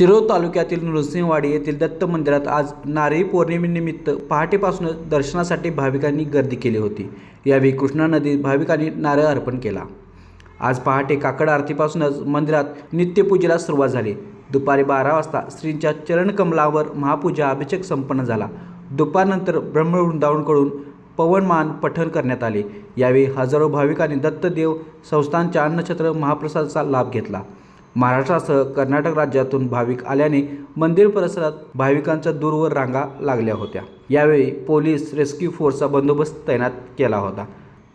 शिरोळ तालुक्यातील नृसिंहवाडी येथील दत्त मंदिरात आज नारळी पौर्णिमेनिमित्त पहाटेपासूनच दर्शनासाठी भाविकांनी गर्दी केली होती. यावेळी कृष्णा नदीत भाविकांनी नारळ अर्पण केला. आज पहाटे काकड आरतीपासूनच मंदिरात नित्यपूजेला सुरुवात झाली. दुपारी बारा वाजता श्रींच्या चरणकमलावर महापूजा अभिषेक संपन्न झाला. दुपारनंतर ब्रह्मवृंदावनकडून पवनमान पठण करण्यात आले. यावेळी हजारो भाविकांनी दत्तदेव संस्थानच्या अन्नछत्र महाप्रसादाचा लाभ घेतला. महाराष्ट्रासह कर्नाटक राज्यातून भाविक आल्याने मंदिर परिसरात भाविकांच्या दूरवर रांगा लागल्या होत्या. यावेळी पोलीस रेस्क्यू फोर्सचा बंदोबस्त तैनात केला होता.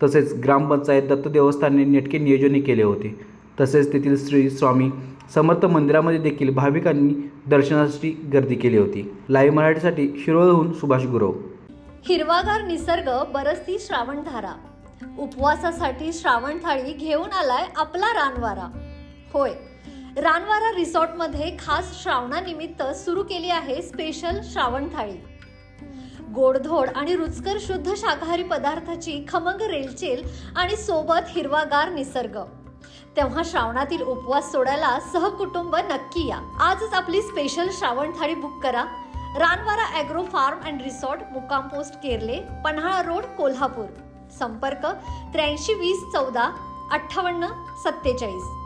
तसेच ग्रामपंचायत दत्त देवस्थानने नेटके नियोजनही केले होते. तसेच तेथील श्री स्वामी समर्थ मंदिरामध्ये देखील भाविकांनी दर्शनासाठी गर्दी केली होती. लाईव्ह मराठीसाठी शिरोळहून सुभाष गुरव. हिरवागार निसर्ग बरसती श्रावणधारा. उपवासासाठी श्रावण थाळी घेऊन आलाय आपला रानवारा. होय रानवारा रिसॉर्टमध्ये खास श्रावणानिमित्त सुरू केली आहे स्पेशल श्रावण थाळी गोडधोड आणि रुचकर शुद्ध शाकाहारी पदार्थाची खमंग रेलचेल आणि सोबत हिरवागार निसर्ग. तेव्हा श्रावणातील उपवास सोडायला सहकुटुंब नक्की या. आजच आपली स्पेशल श्रावण थाळी बुक करा. Ranwara agro farm and resort मुक्काम पोस्ट केरले पन्हाळा रोड कोल्हापूर. संपर्क त्र्याऐंशी वीस चौदा अठ्ठावन्न सत्तेचाळीस.